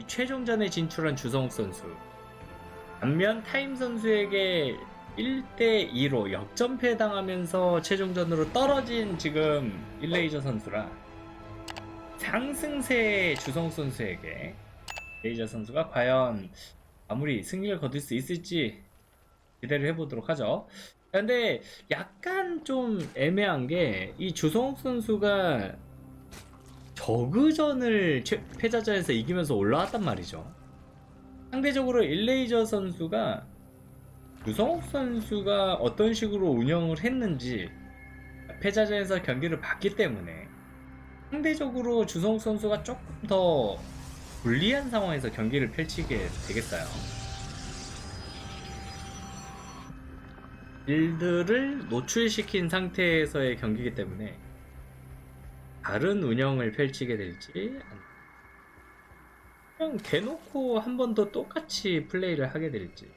이 최종전에 진출한 주성욱 선수. 반면 타임 선수에게 1대2로 역전패 당하면서 최종전으로 떨어진 지금 일레이저 선수라 상승세 주성욱 선수에게 레이저 선수가 과연 아무리 승리를 거둘 수 있을지 기대를 해보도록 하죠. 근데 약간 좀 애매한 게 이 주성욱 선수가 저그전을 최- 패자전에서 이기면서 올라왔단 말이죠. 상대적으로 일레이저 선수가 주성욱 선수가 어떤 식으로 운영을 했는지 패자전에서 경기를 봤기 때문에 상대적으로 주성욱 선수가 조금 더 불리한 상황에서 경기를 펼치게 되겠어요. 일들을 노출시킨 상태에서의 경기이기 때문에 다른 운영을 펼치게 될지 그냥 대놓고 한 번 더 똑같이 플레이를 하게 될지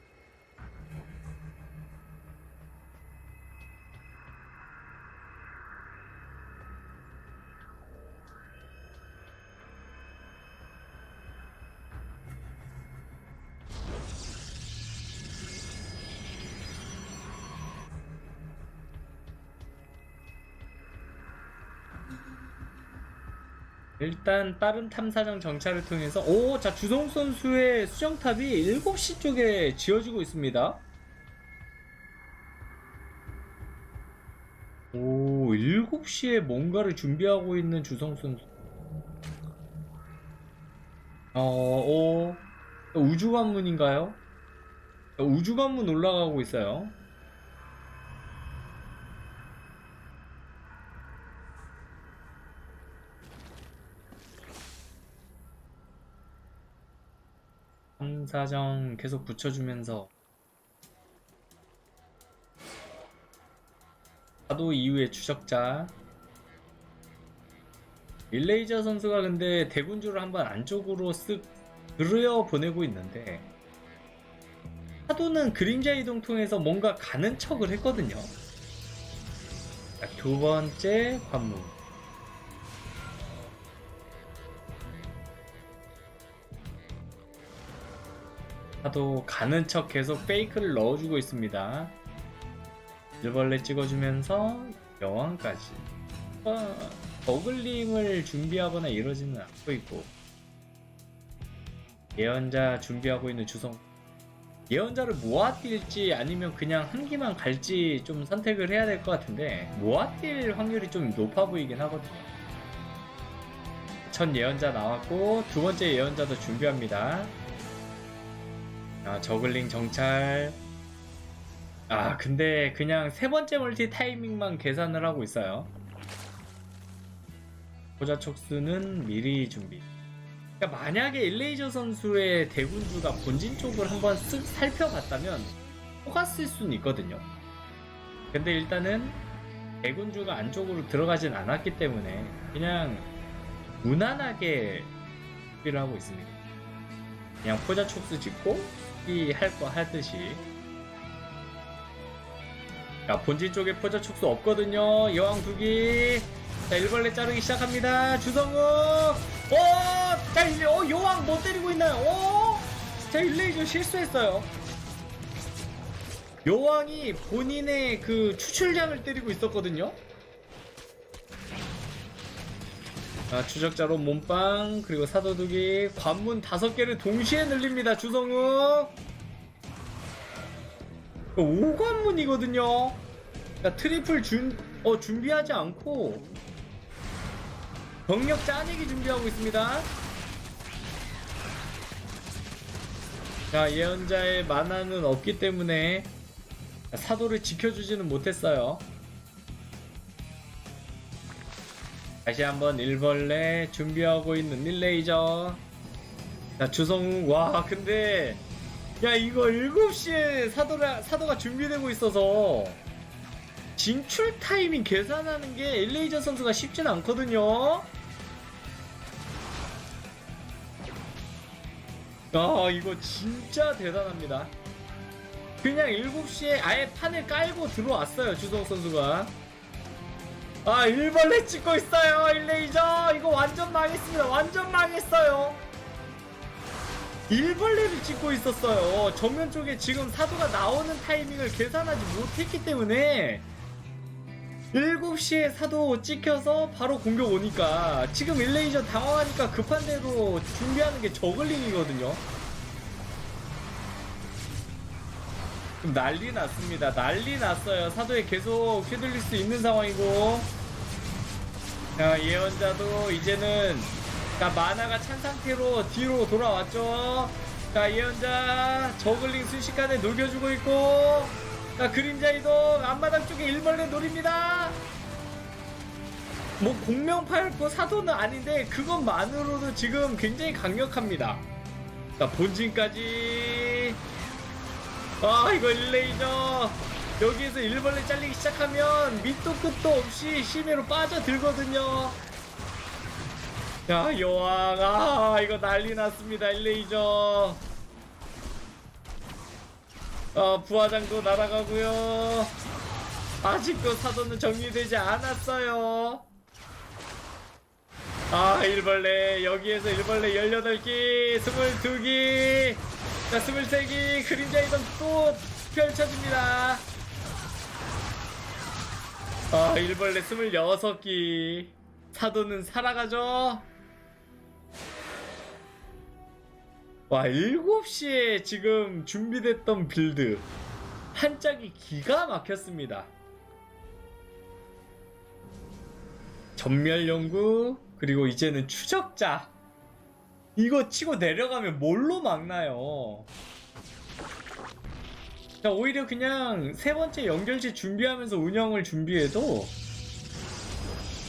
일단 빠른 탐사정 정찰을 통해서 오, 자 주성 선수의 수정탑이 7시 쪽에 지어지고 있습니다. 오, 7시에 뭔가를 준비하고 있는 주성 선수. 어, 오, 우주관문인가요? 우주관문 올라가고 있어요. 탐사정 계속 붙여주면서 파도 이후의 추적자. 일레이저 선수가 근데 대군주를 한번 안쪽으로 쓱 들여 보내고 있는데 파도는 그림자 이동 통해서 뭔가 가는 척을 했거든요. 자, 두 번째 관문 파도 가는 척 계속 페이크를 넣어주고 있습니다. 일벌레 찍어주면서 여왕까지. 어, 버글링을 준비하거나 이러지는 않고 있고 예언자 준비하고 있는 주성 예언자를 모아 뛸지 아니면 그냥 한 기만 갈지 좀 선택을 해야 될 것 같은데 모아 뛸 확률이 좀 높아 보이긴 하거든요. 첫 예언자 나왔고 두 번째 예언자도 준비합니다. 아, 저글링 정찰. 아, 근데 그냥 세 번째 멀티 타이밍만 계산을 하고 있어요. 포자 촉수는 미리 준비. 그러니까 만약에 일레이저 선수의 대군주가 본진 쪽을 한번 쓱 살펴봤다면 속았을 수는 있거든요. 근데 일단은 대군주가 안쪽으로 들어가진 않았기 때문에 그냥 무난하게 준비를 하고 있습니다. 그냥 포자 촉수 짓고 할 거 하듯이. 야 본진 쪽에 포자 촉수 없거든요. 여왕 두기. 자 일벌레 자르기 시작합니다. 주성우. 오자 이제 어 여왕 뭐 때리고 있나요? 오자 일레이저 실수했어요. 여왕이 본인의 그 추출장을 때리고 있었거든요 자, 추적자로 몸빵, 그리고 사도두기, 관문 다섯 개를 동시에 늘립니다, 주성우. 그 오관문이거든요. 그러니까 트리플 준, 어, 준비하지 않고, 병력 짜내기 준비하고 있습니다. 자, 예언자의 만화는 없기 때문에, 사도를 지켜주지는 못했어요. 다시 한번 일벌레 준비하고 있는 릴레이저 자 주성우 와 근데 야 이거 7시에 사도가, 사도가 준비되고 있어서 진출 타이밍 계산하는 게 일레이저 선수가 쉽진 않거든요. 아 이거 진짜 대단합니다. 그냥 7시에 아예 판을 깔고 들어왔어요 주성우 선수가 아 일벌레 찍고 있어요 일레이저 이거 완전 망했습니다 완전 망했어요 일벌레를 찍고 있었어요. 정면 쪽에 지금 사도가 나오는 타이밍을 계산하지 못했기 때문에 7시에 사도 찍혀서 바로 공격 오니까 지금 일레이저 당황하니까 급한 대로 준비하는 게 저글링이거든요. 지금 난리 났습니다. 난리 났어요. 사도에 계속 휘둘릴 수 있는 상황이고 자, 예언자도 이제는 자, 만화가 찬 상태로 뒤로 돌아왔죠. 자, 예언자 저글링 순식간에 녹여주고 있고 자, 그림자 이동 앞마당 쪽에 일벌레 노립니다. 뭐 공명팔고 사도는 아닌데 그것만으로도 지금 굉장히 강력합니다. 자, 본진까지 아 이거 일레이저 여기에서 일벌레 잘리기 시작하면 밑도 끝도 없이 심해로 빠져들거든요. 야 여왕. 아 이거 난리 났습니다 일레이저 아 부화장도 날아가고요. 아직도 사도는 정리되지 않았어요. 아 일벌레. 여기에서 일벌레 18기 22기 자 23기 그림자 이동 또 펼쳐집니다. 아 일벌레 26기. 사도는 살아가죠? 와 7시에 지금 준비됐던 빌드. 한 짝이 기가 막혔습니다. 전멸 연구 그리고 이제는 추적자 이거 치고 내려가면 뭘로 막나요? 자, 오히려 그냥 세 번째 연결체 준비하면서 운영을 준비해도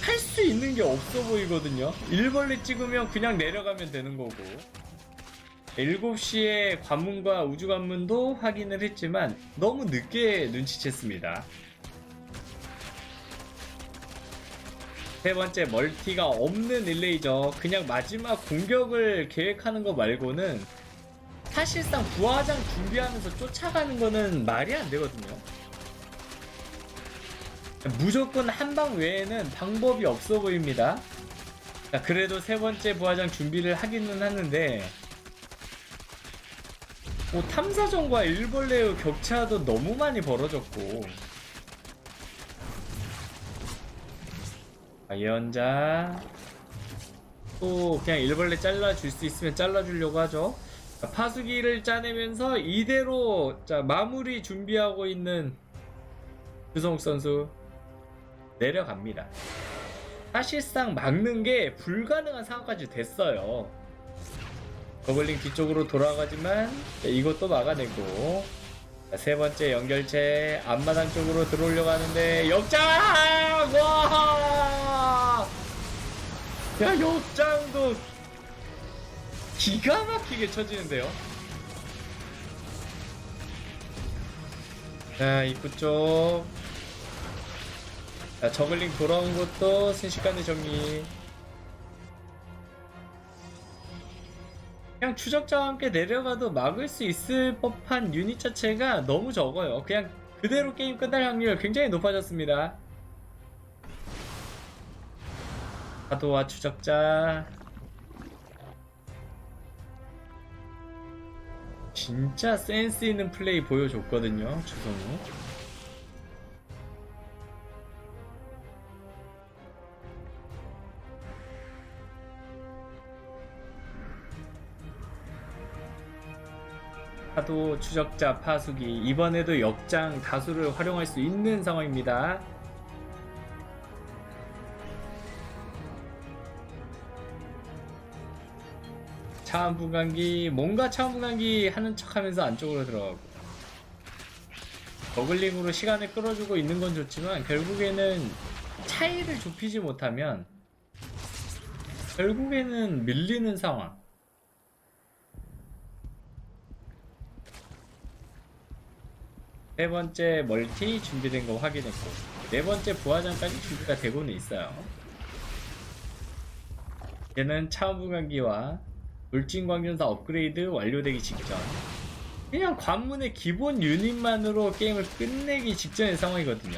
할 수 있는 게 없어 보이거든요. 일벌레 찍으면 그냥 내려가면 되는 거고. 7시에 관문과 우주 관문도 확인을 했지만 너무 늦게 눈치챘습니다. 세 번째 멀티가 없는 일레이저 그냥 마지막 공격을 계획하는 거 말고는 사실상 부하장 준비하면서 쫓아가는 거는 말이 안 되거든요. 무조건 한 방 외에는 방법이 없어 보입니다. 자, 그래도 세 번째 부하장 준비를 하기는 하는데 뭐 탐사정과 일벌레의 격차도 너무 많이 벌어졌고 아, 예언자. 또 그냥 일벌레 잘라줄 수 있으면 잘라주려고 하죠. 자, 파수기를 짜내면서 이대로 자 마무리 준비하고 있는 유성욱 선수 내려갑니다. 사실상 막는 게 불가능한 상황까지 됐어요. 거블링 뒤쪽으로 돌아가지만 자, 이것도 막아내고. 자, 세 번째 연결체 앞마당 쪽으로 들어오려고 하는데 역장! 와! 야 역장도 기가 막히게 쳐지는데요. 자 입구 쪽. 자 저글링 돌아온 것도 순식간에 정리. 그냥 추적자와 함께 내려가도 막을 수 있을 법한 유닛 자체가 너무 적어요. 그냥 그대로 게임 끝날 확률 굉장히 높아졌습니다. 파도와 추적자. 진짜 센스 있는 플레이 보여줬거든요 주성우. 파도 추적자 파수기. 이번에도 역장 다수를 활용할 수 있는 상황입니다 차원 분간기 뭔가 차원 분간기 하는 척하면서 안쪽으로 들어가고. 버글링으로 시간을 끌어주고 있는 건 좋지만 결국에는 차이를 좁히지 못하면 결국에는 밀리는 상황. 세 번째 멀티 준비된 거 확인했고 네 번째 부하장까지 준비가 되고는 있어요. 얘는 차원 분간기와 울진광전사 업그레이드 완료되기 직전. 그냥 관문의 기본 유닛만으로 게임을 끝내기 직전의 상황이거든요.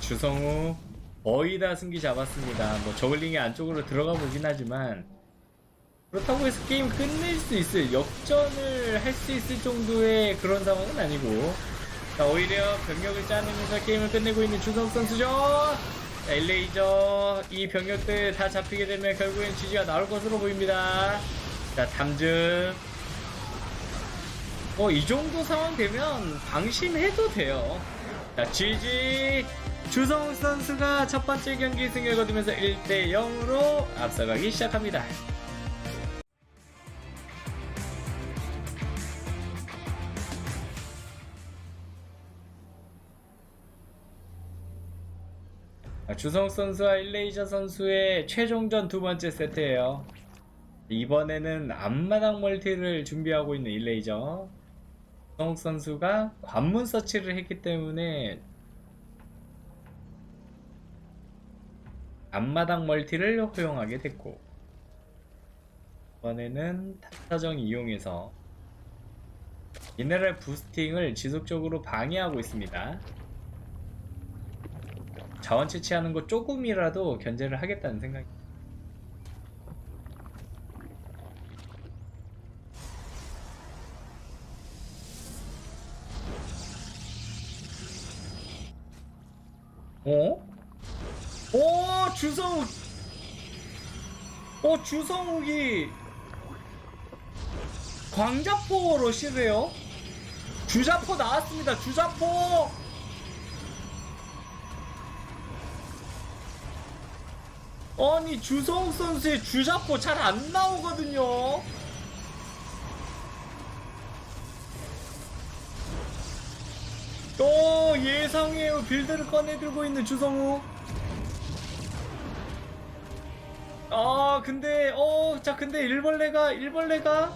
주성우 거의 다 승기 잡았습니다. 뭐 저글링이 안쪽으로 들어가 보긴 하지만 그렇다고 해서 게임 끝낼 수 있을 역전을 할 수 있을 정도의 그런 상황은 아니고 자, 오히려 병력을 짜내면서 게임을 끝내고 있는 주성 선수죠. 자, 일레이저 이 병력들 다 잡히게 되면 결국엔 지지가 나올 것으로 보입니다. 자, 탐증. 뭐이 정도 상황 되면 방심해도 돼요. 자, GG 주성욱 선수가 첫 번째 경기 승리를 거두면서 1대 0으로 앞서가기 시작합니다. 주성욱 선수와 일레이저 선수의 최종전 두 번째 세트예요. 이번에는 앞마당 멀티를 준비하고 있는 일레이저. 주성욱 선수가 관문 서치를 했기 때문에 앞마당 멀티를 허용하게 됐고 이번에는 탑사정 이용해서 미네랄 부스팅을 지속적으로 방해하고 있습니다. 자원 채취하는 거 조금이라도 견제를 하겠다는 생각이 어? 오 주성욱! 어 주성욱이 광자포로 시래요? 주자포 나왔습니다 주자포 아니 주성욱 선수의 주자포 잘안 나오거든요. 또 예상외의 빌드를 꺼내 들고 있는 주성욱 아 근데 어 자 근데 일벌레가 일벌레가?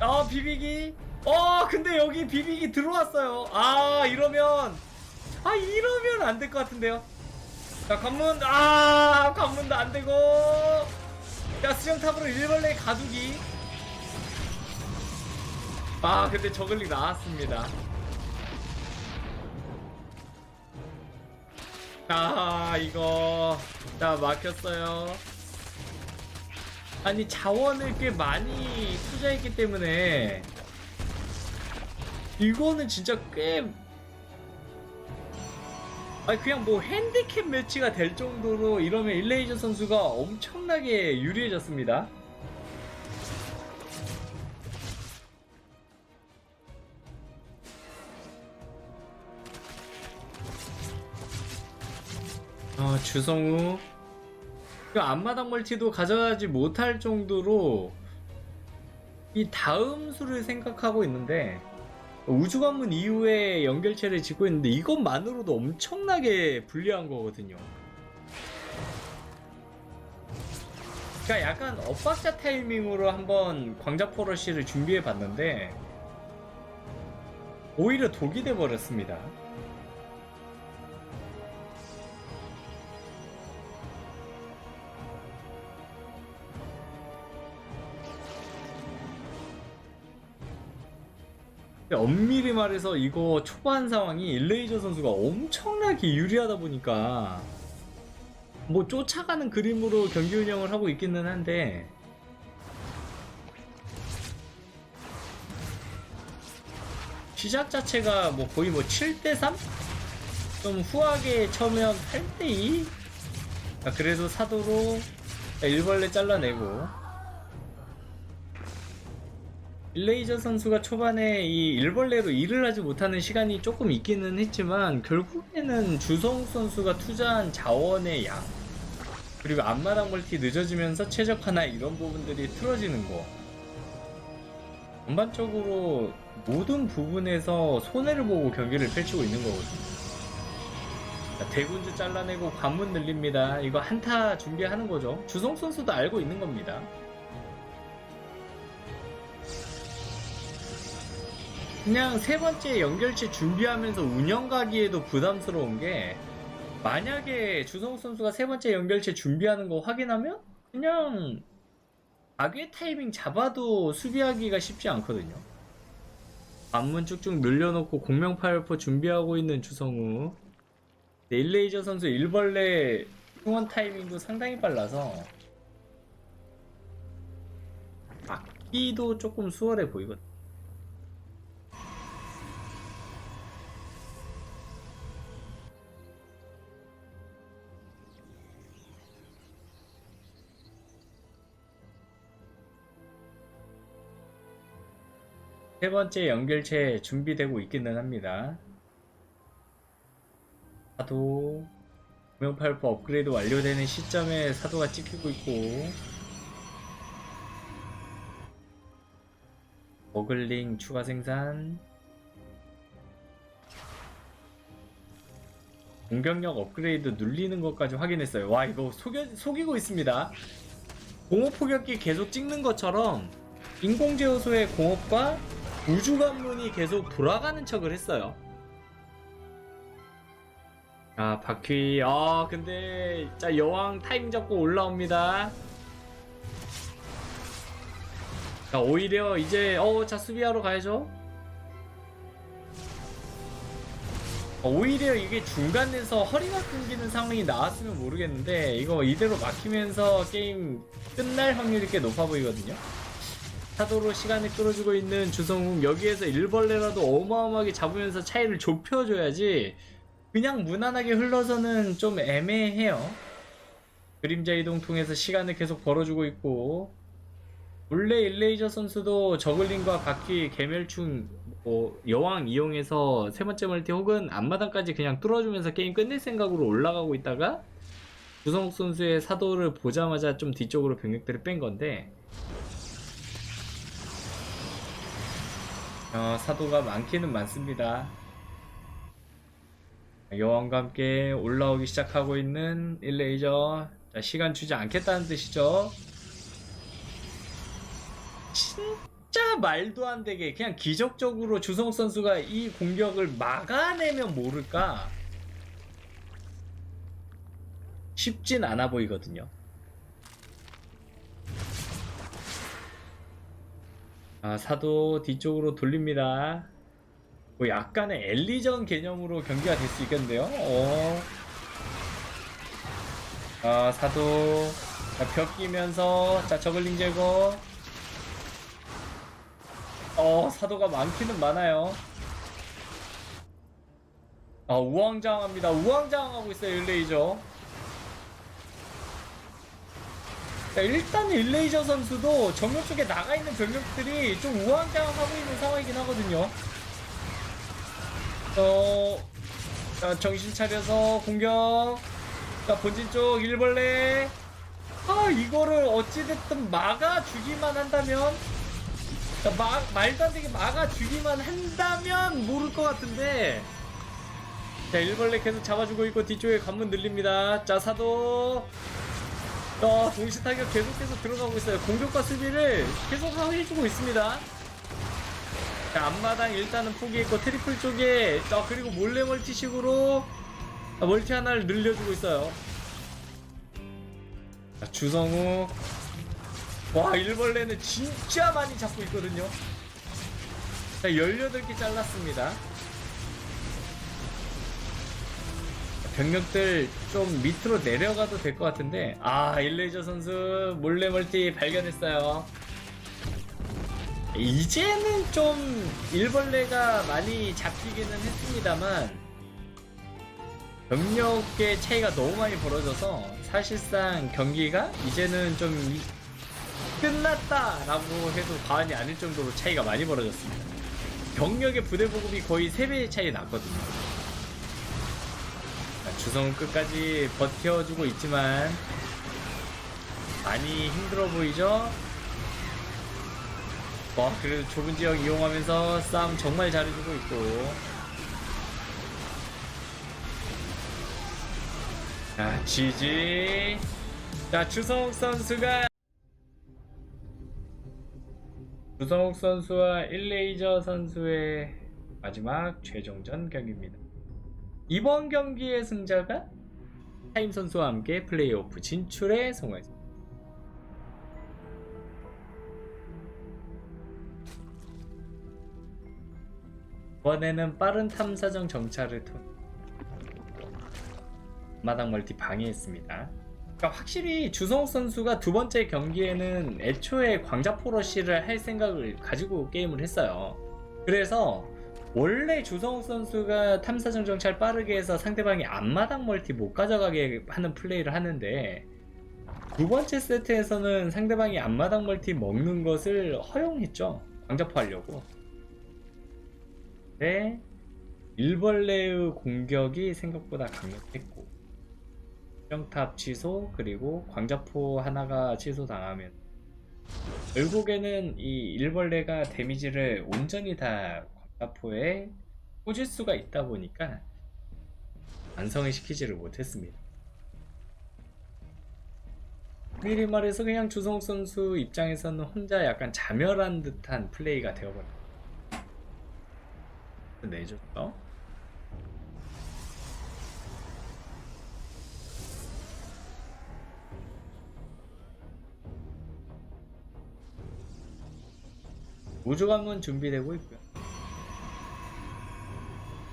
아 비비기? 어 근데 여기 비비기 들어왔어요. 아 이러면 아 이러면 안 될 것 같은데요 자 관문 아 관문도 안 되고. 야 수정탑으로 일벌레 가두기. 아 근데 저글링 나왔습니다. 아 이거 자 막혔어요. 아니 자원을 꽤 많이 투자했기 때문에 이거는 진짜 꽤 아니 그냥 뭐 핸디캡 매치가 될 정도로 이러면 일레이저 선수가 엄청나게 유리해졌습니다. 아 주성우. 그 앞마당 멀티도 가져가지 못할 정도로 이 다음 수를 생각하고 있는데 우주 관문 이후에 연결체를 짓고 있는데 이것만으로도 엄청나게 불리한 거거든요. 그러니까 약간 엇박자 타이밍으로 한번 광자포러시를 준비해 봤는데 오히려 독이 돼 버렸습니다. 엄밀히 말해서 이거 초반 상황이 일레이저 선수가 엄청나게 유리하다 보니까 뭐 쫓아가는 그림으로 경기 운영을 하고 있기는 한데 시작 자체가 뭐 거의 뭐 7대3? 좀 후하게 처음에 8대2? 아, 그래도 사도로 일벌레 잘라내고 일레이저 선수가 초반에 이 일벌레로 일을 하지 못하는 시간이 조금 있기는 했지만 결국에는 주성 선수가 투자한 자원의 양 그리고 앞마당 멀티 늦어지면서 최적화나 이런 부분들이 틀어지는 거. 전반적으로 모든 부분에서 손해를 보고 경기를 펼치고 있는 거거든요. 자, 대군주 잘라내고 관문 늘립니다. 이거 한타 준비하는 거죠. 주성 선수도 알고 있는 겁니다 그냥 세 번째 연결체 준비하면서 운영 가기에도 부담스러운 게 만약에 주성욱 선수가 세 번째 연결체 준비하는 거 확인하면 그냥 악의 타이밍 잡아도 수비하기가 쉽지 않거든요. 관문 쭉쭉 늘려놓고 공명파열포 준비하고 있는 주성우 네, 일레이저 선수 일벌레 충원 타이밍도 상당히 빨라서 막기도 조금 수월해 보이거든. 세 번째 연결체 준비되고 있기는 합니다. 사도 구명팔프 업그레이드 완료되는 시점에 사도가 찍히고 있고 버글링 추가 생산 공격력 업그레이드 눌리는 것까지 확인했어요 와 이거 속여, 속이고 있습니다 공업 포격기 계속 찍는 것처럼 인공제어소의 공업과 우주 관문이 계속 돌아가는 척을 했어요. 아 바퀴. 아 근데 자 여왕 타임 잡고 올라옵니다. 자 오히려 이제 어자 수비하러 가야죠. 어, 오히려 이게 중간에서 허리가 끊기는 상황이 나왔으면 모르겠는데 이거 이대로 막히면서 게임 끝날 확률이 꽤 높아 보이거든요 사도로 시간을 끌어주고 있는 주성웅 여기에서 일벌레라도 어마어마하게 잡으면서 차이를 좁혀줘야지 그냥 무난하게 흘러서는 좀 애매해요. 그림자 이동 통해서 시간을 계속 벌어주고 있고 원래 일레이저 선수도 저글링과 바퀴 개멸충 뭐 여왕 이용해서 세 번째 멀티 혹은 앞마당까지 그냥 뚫어주면서 게임 끝낼 생각으로 올라가고 있다가 주성욱 선수의 사도를 보자마자 좀 뒤쪽으로 병력들을 뺀 건데 어, 사도가 많기는 많습니다. 여왕과 함께 올라오기 시작하고 있는 일레이저 자, 시간 주지 않겠다는 뜻이죠. 진짜 말도 안 되게 그냥 기적적으로 주성욱 선수가 이 공격을 막아내면 모를까 쉽진 않아 보이거든요 아, 사도 뒤쪽으로 돌립니다 뭐 약간의 엘리전 개념으로 경기가 될 수 있겠는데요. 어. 아 사도 자, 벽 끼면서 자 저글링 제거. 어 사도가 많기는 많아요. 아 우왕좌왕합니다. 우왕좌왕하고 있어요 일레이저. 자, 일단 일레이저 선수도 정면 쪽에 나가 있는 병력들이 좀 우왕좌왕하고 있는 상황이긴 하거든요. 어, 자, 정신 차려서 공격. 자, 본진 쪽 일벌레. 아, 이거를 어찌됐든 막아주기만 한다면. 자, 막, 말도 안 되게 막아주기만 한다면 모를 것 같은데. 자, 일벌레 계속 잡아주고 있고, 뒤쪽에 관문 늘립니다. 자, 사도. 어, 동시 타격 계속해서 들어가고 있어요. 공격과 수비를 계속 해주고 있습니다. 자, 앞마당 일단은 포기했고 트리플 쪽에 자 그리고 몰래 멀티식으로 자, 멀티 하나를 늘려주고 있어요. 자, 주성욱 와 일벌레는 진짜 많이 잡고 있거든요. 자 18개 잘랐습니다. 병력들 좀 밑으로 내려가도 될 것 같은데 아 일레이저 선수 몰래 멀티 발견했어요. 이제는 좀 일벌레가 많이 잡히기는 했습니다만 병력의 차이가 너무 많이 벌어져서 사실상 경기가 이제는 좀 끝났다라고 해도 과언이 아닐 정도로 차이가 많이 벌어졌습니다. 병력의 부대 보급이 거의 3배의 차이 났거든요. 주성 끝까지 버텨주고 있지만 많이 힘들어 보이죠? 와 그래도 좁은 지역 이용하면서 싸움 정말 잘해주고 있고. 자 GG 자 주성욱 선수가 주성욱 선수와 일레이저 선수의 마지막 최종전 경기입니다 이번 경기의 승자가 타임 선수와 함께 플레이오프 진출에 성공했습니다 이번에는 빠른 탐사정 정찰을 통해 마당 멀티 방해했습니다. 그러니까 확실히 주성욱 선수가 두 번째 경기에는 애초에 광자포 러시를 할 생각을 가지고 게임을 했어요. 그래서 원래 주성욱 선수가 탐사 정찰 빠르게 해서 상대방이 앞마당 멀티 못 가져가게 하는 플레이를 하는데 두 번째 세트에서는 상대방이 앞마당 멀티 먹는 것을 허용했죠. 광자포 하려고. 네. 일벌레의 공격이 생각보다 강력했고 수정탑 취소 그리고 광자포 하나가 취소당하면 결국에는 이 일벌레가 데미지를 온전히 다 광자포에 꽂을 수가 있다 보니까 완성을 시키지를 못했습니다. 미리 말해서 그냥 주성욱 선수 입장에서는 혼자 약간 자멸한 듯한 플레이가 되어버렸어요. 내줬죠? 우주관문 준비되고 있고요.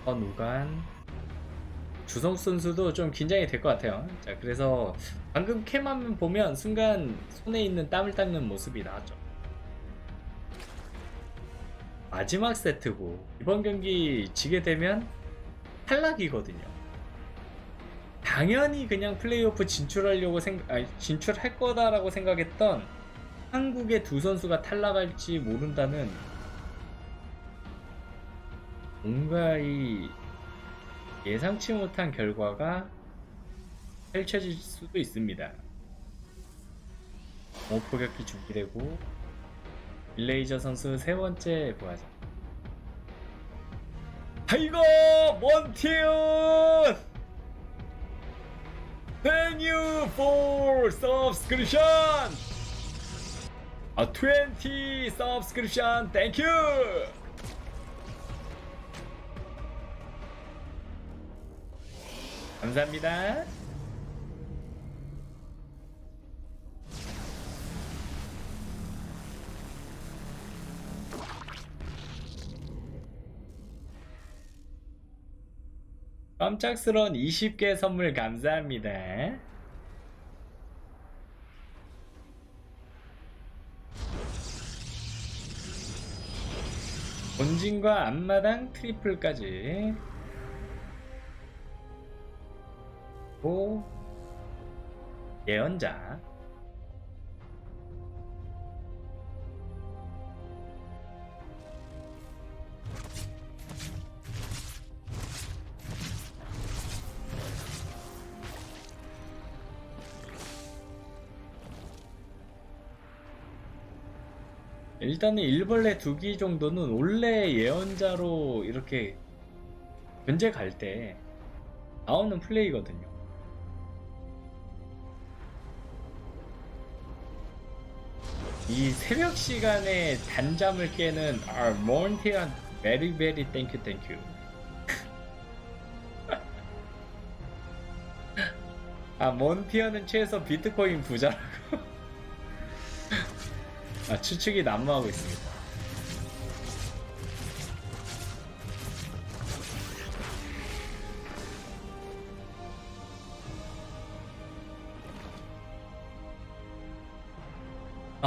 어누간 주성 선수도 좀 긴장이 될 것 같아요. 자, 그래서 방금 캠화면 보면 순간 손에 있는 땀을 닦는 모습이 나왔죠. 마지막 세트고 이번 경기 지게 되면 탈락이거든요. 당연히 그냥 플레이오프 진출하려고 생각, 아니, 진출할 거다라고 생각했던 한국의 두 선수가 탈락할지 모른다는 뭔가 이 예상치 못한 결과가 펼쳐질 수도 있습니다. 오포격기 준비되고 빌레이저 선수 세 번째 부하장. 타이거 몬티온! Thank you for subscription! A 20 subscription. Thank you 감사합니다 깜짝스러운 20개 선물 감사합니다. 본진과 앞마당 트리플까지 오 예언자 일단은 일벌레 두 기 정도는 원래 예언자로 이렇게 견제 갈 때 나오는 플레이거든요. 이 새벽 시간에 단잠을 깨는 아 몬티안 베리 베리 땡큐 땡큐. 아 몬티어는 최소 비트코인 부자라고. 아, 추측이 난무하고 있습니다.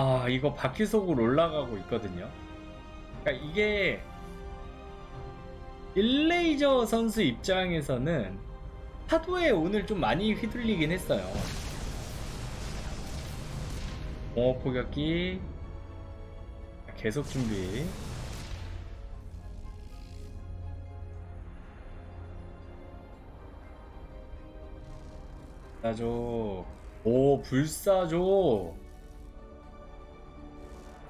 아, 이거 바퀴 속으로 올라가고 있거든요. 그러니까 이게 일레이저 선수 입장에서는 파도에 오늘 좀 많이 휘둘리긴 했어요. 공업 포격기 계속 준비. 불사조. 오, 불사조.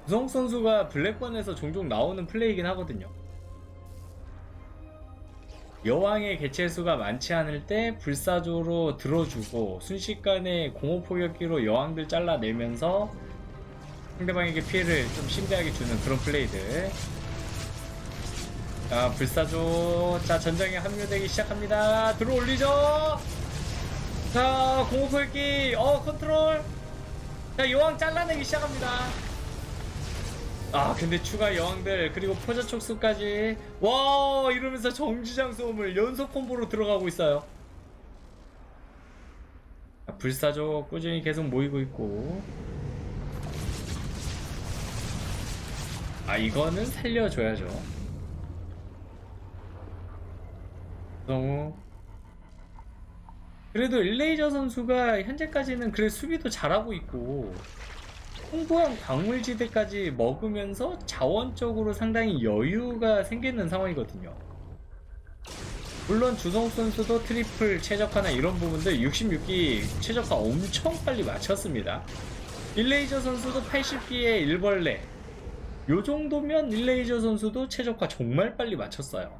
구성 선수가 블랙번에서 종종 나오는 플레이긴 하거든요. 여왕의 개체수가 많지 않을 때 불사조로 들어주고 순식간에 공호 포격기로 여왕들 잘라내면서 상대방에게 피해를 좀 심대하게 주는 그런 플레이들. 자, 불사조. 자, 전장에 합류되기 시작합니다. 들어 올리죠. 자, 공호포획기. 어, 컨트롤. 자, 여왕 잘라내기 시작합니다. 아, 근데 추가 여왕들, 그리고 포자 촉수까지. 와, 이러면서 정지장 소음을 연속 콤보로 들어가고 있어요. 불사조 꾸준히 계속 모이고 있고 아 이거는 살려줘야죠 너무 그래도 일레이저 선수가 현재까지는 그래 수비도 잘하고 있고 풍부한 광물지대까지 먹으면서 자원적으로 상당히 여유가 생기는 상황이거든요. 물론 주성욱 선수도 트리플 최적화나 이런 부분들 66기 최적화 엄청 빨리 맞췄습니다. 일레이저 선수도 80기에 일벌레 요 정도면 일레이저 선수도 최적화 정말 빨리 맞췄어요.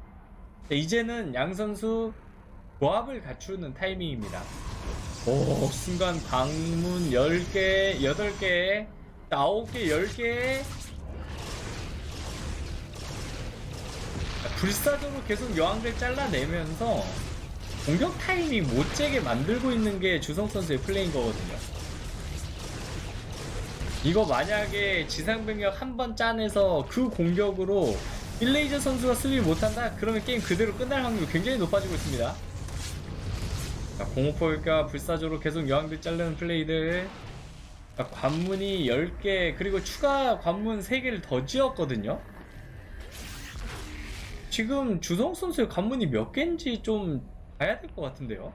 이제는 양 선수 조합을 갖추는 타이밍입니다. 오, 순간 광문 10개, 8개, 9개, 10개. 불사조로 계속 여왕들 잘라내면서 공격 타이밍 못 재게 만들고 있는 게 주성 선수의 플레이인 거거든요. 이거 만약에 지상 병력 한 번 짜내서 그 공격으로 일레이저 선수가 수비 못한다? 그러면 게임 그대로 끝날 확률이 굉장히 높아지고 있습니다. 자, 공호포격과 불사조로 계속 여왕들 자르는 플레이들. 자, 관문이 10개, 그리고 추가 관문 3개를 더 지었거든요? 지금 주성 선수의 관문이 몇 개인지 좀 봐야 될 것 같은데요?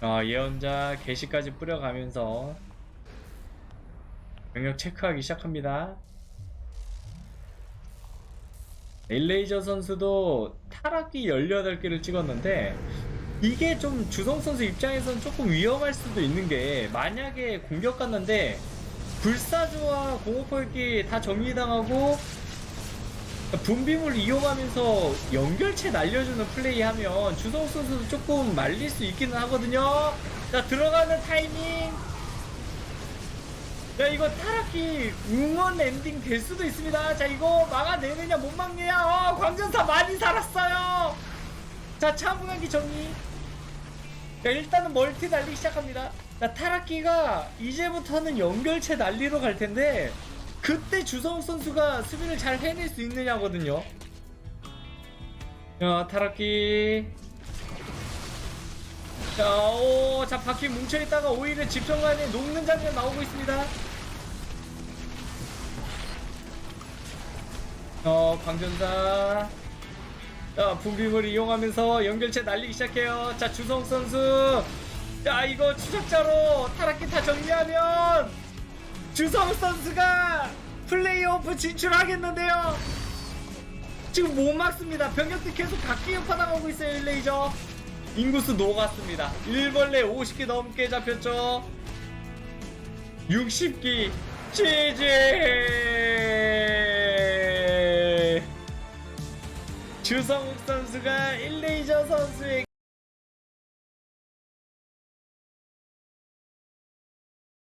아, 예언자 게시까지 뿌려가면서 병력 체크하기 시작합니다. 엘레이저 선수도 타락기 18개를 찍었는데 이게 좀 주성 선수 입장에서는 조금 위험할 수도 있는 게 만약에 공격 갔는데 불사조와 공업혈기 다 정리당하고 분비물 이용하면서 연결체 날려주는 플레이 하면 주성 선수도 조금 말릴 수 있기는 하거든요. 자 들어가는 타이밍. 야 이거 타락기 응원 엔딩 될 수도 있습니다. 자 이거 막아내느냐 못 막느냐. 어, 광전사 많이 살았어요. 자 차분하게 정리. 자 일단은 멀티 날리기 시작합니다. 자 타락기가 이제부터는 연결체 날리러 갈 텐데 그때 주성욱 선수가 수비를 잘 해낼 수 있느냐거든요. 자 타락기. 자, 오, 자, 바퀴 뭉쳐있다가 오히려 집정관에 녹는 장면 나오고 있습니다. 어, 광전사. 자, 분비물 이용하면서 연결체 날리기 시작해요. 자, 주성 선수. 자, 이거 추적자로 타락기 다 정리하면 주성 선수가 플레이오프 진출하겠는데요. 지금 못 막습니다. 병력들 계속 각기 파당하고 있어요, 일레이저. 인구수 녹았습니다. 일벌레 50개 넘게 잡혔죠. 60기 GG 주성욱 선수가 일레이저 선수의